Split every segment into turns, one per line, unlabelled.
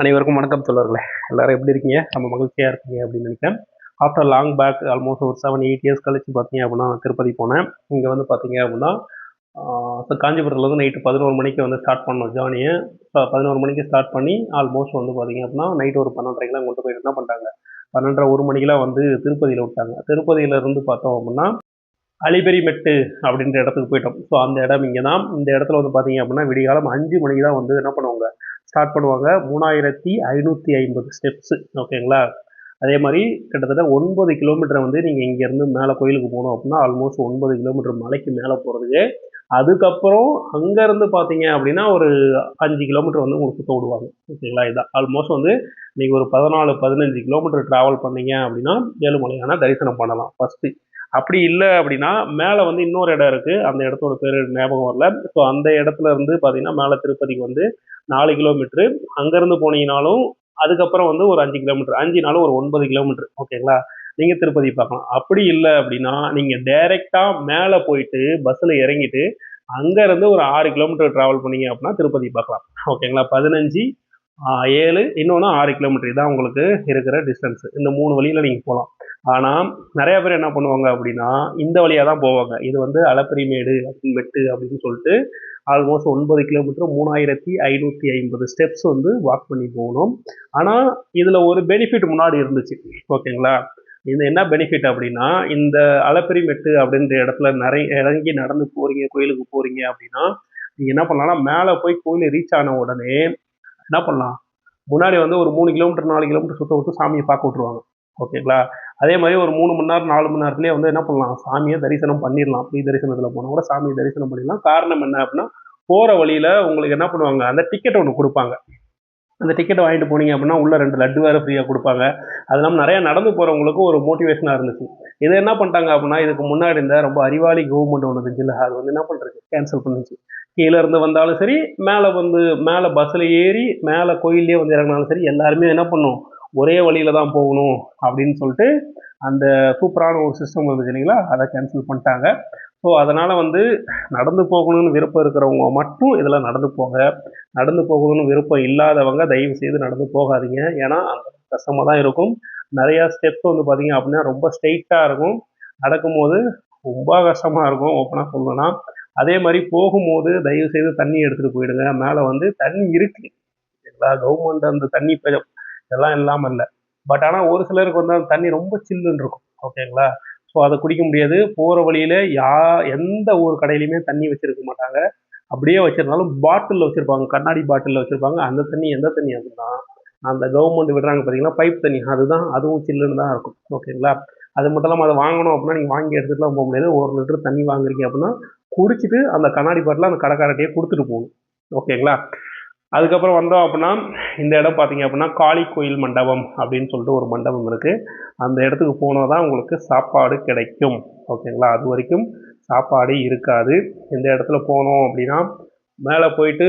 அனைவருக்கும் வணக்கம் சொல்வார்களே எல்லாரும் எப்படி இருக்கீங்க? நம்ம மகிழ்ச்சியாக இருக்கீங்க அப்படின்னு நினைக்கிறேன். ஆஃப்டர் லாங் பேக் ஆல்மோஸ்ட் ஒரு செவன் எயிட் இயர்ஸ் கழிச்சு பார்த்தீங்க அப்படின்னா திருப்பதி போனேன். இங்கே வந்து பார்த்தீங்க அப்படின்னா ஸோ காஞ்சிபுரத்துலேருந்து நைட்டு பதினோரு மணிக்கு வந்து ஸ்டார்ட் பண்ணோம் ஜேர்னியை பதினோரு மணிக்கு ஸ்டார்ட் பண்ணி ஆல்மோஸ்ட் வந்து பார்த்தீங்க அப்படின்னா நைட்டு ஒரு பன்னெண்டரைக்கெலாம் கொண்டு போயிட்டு என்ன பண்ணிட்டாங்க பன்னெண்டரை ஒரு மணிக்கெலாம் வந்து திருப்பதியில் விட்டாங்க. திருப்பதியிலேருந்து பார்த்தோம் அப்படின்னா அலிபெரி மெட்டு அப்படின்ற இடத்துக்கு போயிட்டோம். ஸோ அந்த இடம் இங்கே தான் இந்த இடத்துல வந்து பார்த்தீங்க அப்படின்னா விடிகாலம் அஞ்சு மணிக்கு தான் வந்து என்ன பண்ணுவாங்க? ஸ்டார்ட் பண்ணுவாங்க. மூணாயிரத்தி ஐநூற்றி ஐம்பது ஸ்டெப்ஸு ஓகேங்களா அதே மாதிரி கிட்டத்தட்ட ஒன்பது கிலோமீட்டரை வந்து நீங்கள் இங்கேருந்து மேலே கோயிலுக்கு போகணும் அப்படின்னா ஆல்மோஸ்ட் ஒன்பது கிலோமீட்டர் மலைக்கு மேலே போகிறதுக்கு அதுக்கப்புறம் அங்கேருந்து பார்த்தீங்க அப்படின்னா ஒரு அஞ்சு கிலோமீட்டர் வந்து உங்களுக்கு சுத்த விடுவாங்க. ஓகேங்களா இதான். ஆல்மோஸ்ட் வந்து நீங்கள் ஒரு பதினாலு பதினஞ்சு கிலோமீட்டர் ட்ராவல் பண்ணீங்க அப்படின்னா ஏழுமலையான தரிசனம் பண்ணலாம். ஃபஸ்ட்டு அப்படி இல்லை அப்படின்னா மேலே வந்து இன்னொரு இடம் இருக்குது அந்த இடத்தோட பேர் ஞாபகம் வரல. ஸோ அந்த இடத்துல இருந்து பார்த்தீங்கன்னா மேலே திருப்பதிக்கு வந்து நாலு கிலோமீட்ரு அங்கேருந்து போனீங்கனாலும் அதுக்கப்புறம் வந்து ஒரு அஞ்சு கிலோமீட்டர். அஞ்சு நாளும் ஒரு ஒன்பது கிலோமீட்டர். ஓகேங்களா நீங்கள் திருப்பதி பார்க்கலாம். அப்படி இல்லை அப்படின்னா நீங்கள் டைரெக்டாக மேலே போயிட்டு பஸ்ஸில் இறங்கிட்டு அங்கேருந்து ஒரு ஆறு கிலோமீட்டர் ட்ராவல் பண்ணீங்க அப்படின்னா திருப்பதி பார்க்கலாம். ஓகேங்களா பதினஞ்சு ஏழு இன்னொன்று ஆறு கிலோமீட்டர். தான் உங்களுக்கு இருக்கிற டிஸ்டன்ஸ் இந்த மூணு வழியில் நீங்கள் போகலாம். ஆனால் நிறைய பேர் என்ன பண்ணுவாங்க அப்படின்னா இந்த வழியாக தான் போவாங்க. இது வந்து அளப்பரிமேடு மெட்டு அப்படின்னு சொல்லிட்டு ஆல்மோஸ்ட் ஒன்பது கிலோமீட்டர் மூணாயிரத்தி ஐநூற்றி ஐம்பது ஸ்டெப்ஸ் வந்து வாக் பண்ணி போகணும். ஆனால் இதில் ஒரு பெனிஃபிட் முன்னாடி இருந்துச்சு. ஓகேங்களா? இது என்ன பெனிஃபிட் அப்படின்னா இந்த அளப்பரிமெட்டு அப்படின்ற இடத்துல நிறைய இறங்கி நடந்து போகிறீங்க கோயிலுக்கு போகிறீங்க அப்படின்னா நீங்கள் என்ன பண்ணலாம்னா மேலே போய் கோயில் ரீச் ஆன உடனே என்ன பண்ணலாம்? முன்னாடி வந்து ஒரு மூணு கிலோமீட்டர் நாலு கிலோமீட்டர் சுத்த விட்டு சாமியை பார்க்க விட்ருவாங்க ஓகேங்களா? அதே மாதிரி ஒரு மூணு மணி நேரம் நாலு மணி நேரத்துலேயே வந்து என்ன பண்ணலாம்? சாமியை தரிசனம் பண்ணிடலாம். ஃப்ரீ தரிசனத்தில் போனால் கூட சாமியை தரிசனம் பண்ணிடலாம். காரணம் என்ன அப்படின்னா போகிற வழியில் உங்களுக்கு என்ன பண்ணுவாங்க? அந்த டிக்கெட் ஒன்று கொடுப்பாங்க. அந்த டிக்கெட்டை வாங்கிட்டு போனீங்க அப்படின்னா உள்ள ரெண்டு லட்டு வேறு ஃப்ரீயாக கொடுப்பாங்க. அது இல்லாமல் நிறையா நடந்து போகிறவங்களுக்கு ஒரு மோட்டிவேஷனாக இருந்துச்சு. இதை என்ன பண்ணிட்டாங்க அப்படின்னா இதுக்கு முன்னாடி இந்த ரொம்ப அறிவாளி கவர்மெண்ட் ஒன்று இருந்துச்சுல்ல அது வந்து என்ன பண்ணுறது கேன்சல் பண்ணுச்சு கீழே இருந்து வந்தாலும் சரி மேலே வந்து மேலே பஸ்ஸில் ஏறி மேலே கோயிலே வந்து இறங்கினாலும் சரி எல்லாருமே என்ன பண்ணும்? ஒரே வழியில் தான் போகணும் அப்படின்னு சொல்லிட்டு அந்த சூப்பரான ஒரு சிஸ்டம் இருந்துச்சு இல்லைங்களா? அதை கேன்சல் பண்ணிட்டாங்க. ஸோ அதனால் வந்து நடந்து போகணும்னு விருப்பம் இருக்கிறவங்க மட்டும் இதில் நடந்து போங்க. நடந்து போகணும்னு விருப்பம் இல்லாதவங்க தயவு செய்து நடந்து போகாதீங்க. ஏன்னா அந்த கஷ்டமாக தான் இருக்கும். நிறையா ஸ்டெப்ஸ் வந்து பார்த்தீங்க அப்படின்னா ரொம்ப ஸ்ட்ரெயிட்டாக இருக்கும். நடக்கும்போது ரொம்ப கஷ்டமாக இருக்கும் ஓப்பனாக சொல்லணும்னா. அதே மாதிரி போகும்போது தயவு செய்து தண்ணி எடுத்துகிட்டு போயிடுங்க. மேலே வந்து தண்ணி இருக்குது எல்லா கவர்மெண்ட் அந்த தண்ணி இதெல்லாம் இல்லாமல் இல்லை. பட் ஆனால் ஒரு சிலருக்கு வந்து அந்த தண்ணி ரொம்ப சில்லுன்னு இருக்கும். ஓகேங்களா ஸோ அதை குடிக்க முடியாது. போகிற வழியில் யா எந்த ஒரு கடையிலையுமே தண்ணி வச்சுருக்க மாட்டாங்க. அப்படியே வச்சுருந்தாலும் பாட்டிலில் வச்சுருப்பாங்க. கண்ணாடி பாட்டிலில் வச்சுருப்பாங்க. அந்த தண்ணி எந்த தண்ணி அப்படின்னா அந்த கவர்மெண்ட் விடுறாங்க பார்த்தீங்கன்னா பைப் தண்ணி. அதுதான் அதுவும் சில்லுன்னு தான் இருக்கும். ஓகேங்களா அது மட்டும் இல்லாமல் அதை வாங்கணும் அப்படின்னா நீங்கள் வாங்கி எடுத்துகிட்டுலாம் போக முடியாது. ஒரு லிட்டர் தண்ணி வாங்குறீங்க அப்படின்னா குடிச்சிட்டு அந்த கண்ணாடி பாட்டில் அந்த கடைக்காரட்டையே கொடுத்துட்டு போகணும். ஓகேங்களா அதுக்கப்புறம் வந்தோம் அப்படின்னா இந்த இடம் பார்த்தீங்க அப்படின்னா காளி கோயில் மண்டபம் அப்படின்னு சொல்லிட்டு ஒரு மண்டபம் இருக்குது அந்த இடத்துக்கு போனால் தான் உங்களுக்கு சாப்பாடு கிடைக்கும். ஓகேங்களா அது வரைக்கும் சாப்பாடு இருக்காது. இந்த இடத்துல போனோம் அப்படின்னா மேலே போயிட்டு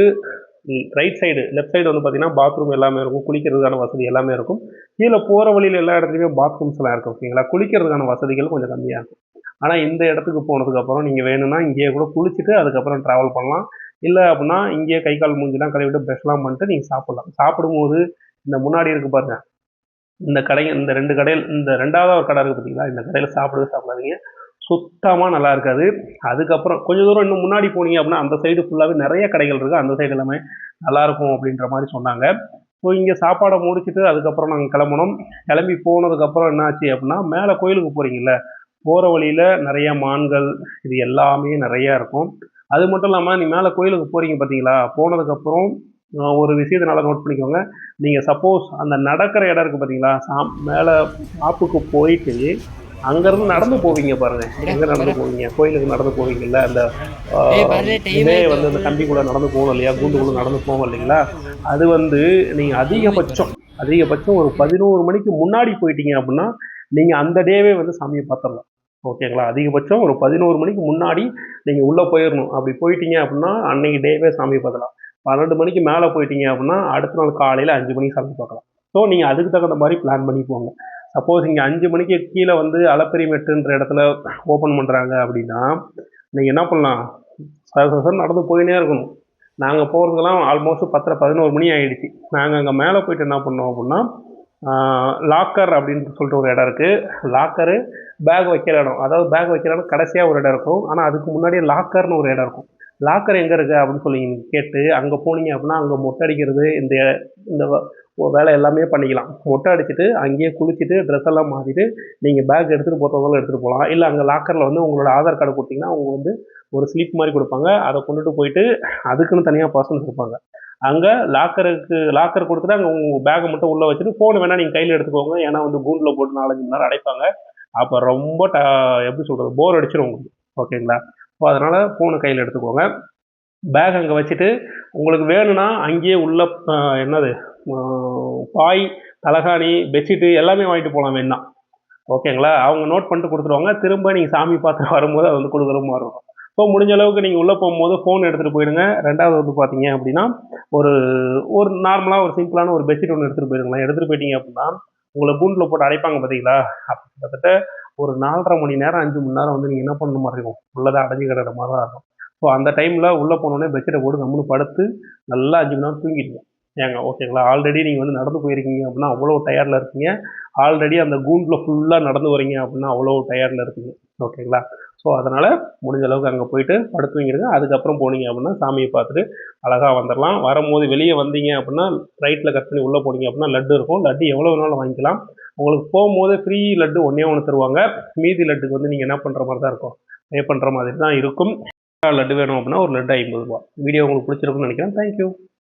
ரைட் சைடு லெஃப்ட் சைடு வந்து பார்த்தீங்கன்னா பாத்ரூம் எல்லாமே இருக்கும். குளிக்கிறதுக்கான வசதி எல்லாமே இருக்கும். கீழே போகிற வழியில் எல்லா இடத்துலையுமே பாத்ரூம்ஸ் எல்லாம் இருக்கும். ஓகேங்களா குளிக்கிறதுக்கான வசதிகள் கொஞ்சம் கம்மியாக இருக்கும். ஆனால் இந்த இடத்துக்கு போனதுக்கப்புறம் நீங்கள் வேணும்னா இங்கேயே கூட குளிச்சுட்டு அதுக்கப்புறம் ட்ராவல் பண்ணலாம். இல்லை அப்படின்னா இங்கேயே கை கால் மூஞ்சிலாம் கழுவிட்டு ப்ரெஷ்லாம் பண்ணிட்டு நீங்கள் சாப்பிட்லாம். சாப்பிடும்போது இந்த முன்னாடி இருக்கு பாருங்க. இந்த கடை இந்த ரெண்டு கடையில் இந்த ரெண்டாவது ஒரு கடை இருக்குது பார்த்தீங்களா இந்த கடையில் சாப்பிடவே சாப்பிடாதீங்க. சுத்தமாக நல்லா இருக்காது. அதுக்கப்புறம் கொஞ்சம் தூரம் இன்னும் முன்னாடி போனீங்க அப்படின்னா அந்த சைடு ஃபுல்லாகவே நிறைய கடைகள் இருக்குது அந்த சைடு எல்லாமே நல்லாயிருக்கும் அப்படின்ற மாதிரி சொன்னாங்க. ஸோ இங்கே சாப்பாடை முடிச்சுட்டு அதுக்கப்புறம் நாங்கள் கிளம்பணும். கிளம்பி போனதுக்கப்புறம் என்னாச்சு அப்படின்னா மேலே கோயிலுக்கு போகிறீங்கல்ல போகிற வழியில் நிறைய மான்கள் இது எல்லாமே நிறையா இருக்கும். அது மட்டும் இல்லாமல் நீ மேலே கோயிலுக்கு போகிறீங்க பார்த்தீங்களா போனதுக்கப்புறம் ஒரு விஷயத்தை நல்லா நோட் பண்ணிக்கோங்க. நீங்கள் சப்போஸ் அந்த நடக்கிற இடம் இருக்குது பார்த்தீங்களா சா மேலே ஷாப்புக்கு போயிட்டு அங்கேருந்து நடந்து போவீங்க பாருங்க. எங்கே நடந்து போவீங்க? கோயிலுக்கு நடந்து போவீங்கல்ல அந்த இதே வந்து அந்த கம்பி கூட நடந்து போகணும் இல்லையா? கூண்டுக்குள்ள நடந்து போவோம் இல்லைங்களா? அது வந்து நீங்கள் அதிகபட்சம் அதிகபட்சம் ஒரு பதினோரு மணிக்கு முன்னாடி போயிட்டீங்க அப்படின்னா நீங்கள் அந்த டேவே வந்து சாமியை பார்த்துடலாம். ஓகேங்களா அதிகபட்சம் ஒரு பதினோரு மணிக்கு முன்னாடி நீங்கள் உள்ளே போயிடணும் அப்படி போயிட்டீங்க அப்படின்னா அன்னைக்கு டேவே சாமி பார்க்கலாம் பன்னெண்டு மணிக்கு மேலே போயிட்டீங்க அப்படின்னா அடுத்த நாள் காலையில் அஞ்சு மணிக்கு சாமி பார்க்கலாம். ஸோ நீங்கள் அதுக்கு தகுந்த மாதிரி பிளான் பண்ணி போங்க. சப்போஸ் இங்கே அஞ்சு மணிக்கு கீழே வந்து அலப்பெரிய மெட்டுன்ற இடத்துல ஓப்பன் பண்ணுறாங்க அப்படின்னா நீங்கள் என்ன பண்ணலாம்? சசன் நடந்து போயினே இருக்கணும். நாங்கள் போகிறதுலாம் ஆல்மோஸ்ட் பத்தரை பதினோரு மணி ஆகிடுச்சு நாங்கள் அங்கே மேலே போயிட்டு என்ன பண்ணோம் அப்படின்னா லாக்கர் அப்படின்னு சொல்லிட்டு ஒரு இடம் இருக்குது லாக்கரு பேக் வைக்கிற இடம். அதாவது பேக் வைக்கிற இடம் கடைசியாக ஒரு இடம் இருக்கும். ஆனால் அதுக்கு முன்னாடியே லாக்கர்னு ஒரு இடம் இருக்கும். லாக்கர் எங்கே இருக்குது அப்படின்னு சொல்லி நீங்கள் கேட்டு அங்கே போனீங்க அப்படின்னா அங்கே மொட்டை அடிக்கிறது இந்த இந்த வ- வேலை எல்லாமே பண்ணிக்கலாம். மொட்டை அடிச்சுட்டு அங்கேயே குளிச்சுட்டு ட்ரெஸ் எல்லாம் மாற்றிட்டு நீங்கள் பேக் எடுத்துகிட்டு போகிறதால எடுத்துகிட்டு போகலாம் இல்லை அங்கே லாக்கரில் வந்து உங்களோட ஆதார் கார்டு கொடுத்தீங்கன்னா அவங்க வந்து ஒரு ஸ்லிப் மாதிரி கொடுப்பாங்க. அதை கொண்டுட்டு போயிட்டு அதுக்குன்னு தனியாக பர்சன்ஸ் இருப்பாங்க அங்கே லாக்கருக்கு லாக்கர் கொடுத்துட்டு அங்கே உங்கள் பேக்கை மட்டும் உள்ளே வச்சுட்டு ஃபோன் வேணால் நீங்கள் கையில் எடுத்துக்கோங்க. ஏன்னா வந்து கூண்டில் போட்டு நாலஞ்சு மணி நேரம் அடைப்பாங்க. அப்போ ரொம்ப ட எப்படி சொல்கிறது போர் அடிச்சிடும் உங்களுக்கு. ஓகேங்களா ஸோ அதனால் ஃபோனை கையில் எடுத்துக்கோங்க. பேக் அங்கே வச்சுட்டு உங்களுக்கு வேணும்னா அங்கேயே உள்ள என்னது பாய் தலகாணி பெட்ஷீட்டு எல்லாமே வாங்கிட்டு போகலாம் வேணா ஓகேங்களா அவங்க நோட் பண்ணிட்டு கொடுத்துருவாங்க திரும்ப நீங்கள் சாமி பார்த்து வரும்போது அது வந்து கொடுக்குற மாதிரி இருக்கும் ஸோ முடிஞ்ச அளவுக்கு நீங்கள் உள்ளே போகும்போது ஃபோன் எடுத்துகிட்டு போயிடுங்க ரெண்டாவது வந்து பார்த்தீங்க அப்படின்னா ஒரு ஒரு நார்மலாக ஒரு சிம்பிளான ஒரு பெட்ஷீட் ஒன்று எடுத்துகிட்டு போயிடுங்களேன் எடுத்துகிட்டு போயிட்டீங்க அப்படின்னா உங்களை கூண்டில் போட்டு அடைப்பாங்க பார்த்தீங்களா அப்படி கிட்டத்தட்ட ஒரு நாலரை மணி நேரம் அஞ்சு மணி நேரம் வந்து நீங்கள் என்ன பண்ண மாதிரி இருக்கும். உள்ளதாக அடைஞ்சு கிடக்கிற மாதிரி தான் இருக்கும். ஸோ அந்த டைமில் உள்ளே போனோடனே பெட்ஷீட்டை போட்டு நம்மளும் படுத்து நல்லா அஞ்சு மணி நேரம் தூங்கிடுங்க. ஏங்க ஓகேங்களா ஆல்ரெடி நீங்கள் வந்து நடந்து போயிருக்கீங்க அப்படின்னா அவ்வளோ டயர்டில் இருக்கீங்க. ஆல்ரெடி அந்த கூண்டில் ஃபுல்லாக நடந்து வரீங்க அப்படின்னா அவ்வளோ டயர்டில் இருக்கீங்க. ஓகேங்களா? ஸோ அதனால் முடிஞ்ச அளவுக்கு அங்கே போயிட்டு படுத்துவீங்கிடுங்க அதுக்கப்புறம் போனீங்க அப்படின்னா சாமியை பார்த்துட்டு அழகாக வந்துடலாம் வரும்போது வெளியே வந்தீங்க அப்படின்னா ரைட்டில் கட் பண்ணி உள்ளே போனீங்க அப்படின்னா லட்டு இருக்கும். லட்டு எவ்வளோ வேணாலும் வாங்கிக்கலாம். உங்களுக்கு போகும்போது ஃப்ரீ லட்டு ஒன்றே ஒன்று தருவாங்க. மீதி லட்டுக்கு வந்து நீங்கள் என்ன பண்ணுற மாதிரி தான் இருக்கும். பே பண்ணுற மாதிரி தான் இருக்கும். லட்டு வேணும் அப்படின்னா ஒரு லட்டு ஐம்பது ரூபா. வீடியோ உங்களுக்கு பிடிச்சிருக்குன்னு நினைக்கிறேன். தேங்க்யூ